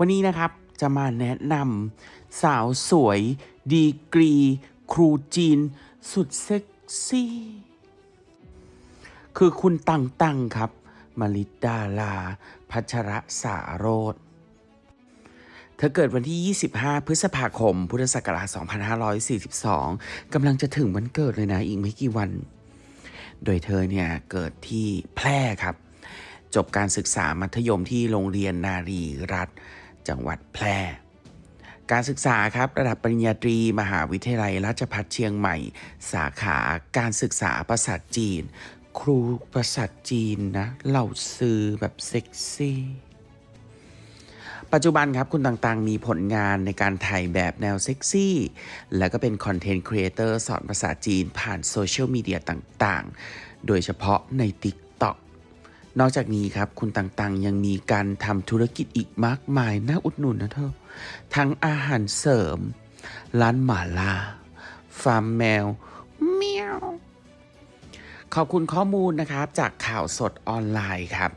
วันนี้นะครับจะมาแนะนำสาวสวย ดีกรี ครูจีน สุดเซ็กซี่ คือคุณตังตังครับมาริดาลา พัชระสาโรธเธอเกิดวันที่ 25 พฤษภาคม พุทธศักราช 2542 กำลังจะถึงวันเกิดเลยนะ อีกไม่กี่วัน โดยเธอเนี่ย เกิดที่แพร่ครับ จบการศึกษามัธยมที่โรงเรียนนารีรัฐ จังหวัดแพร่ การศึกษาครับระดับปริญญาตรี มหาวิทยาลัยราชภัฏเชียงใหม่ สาขาการศึกษาภาษาจีน ครูภาษาจีนนะเหล่าซื้อแบบเซ็กซี่ปัจจุบันครับคุณต่างๆ มีผลงานในการถ่ายแบบแนวเซ็กซี่ และก็เป็นคอนเทนต์ครีเอเตอร์สอนภาษาจีนผ่านโซเชียลมีเดียต่างๆ โดยเฉพาะใน TikTok นอกจากนี้ครับคุณต่างๆ ยังมีการทำธุรกิจอีกมากมายน่าอุดหนุนนะเธอ ทั้งอาหารเสริม ร้านหมาล่า ฟาร์มแมวเมียวขอบคุณข้อมูลนะครับจากข่าวสดออนไลน์ครับ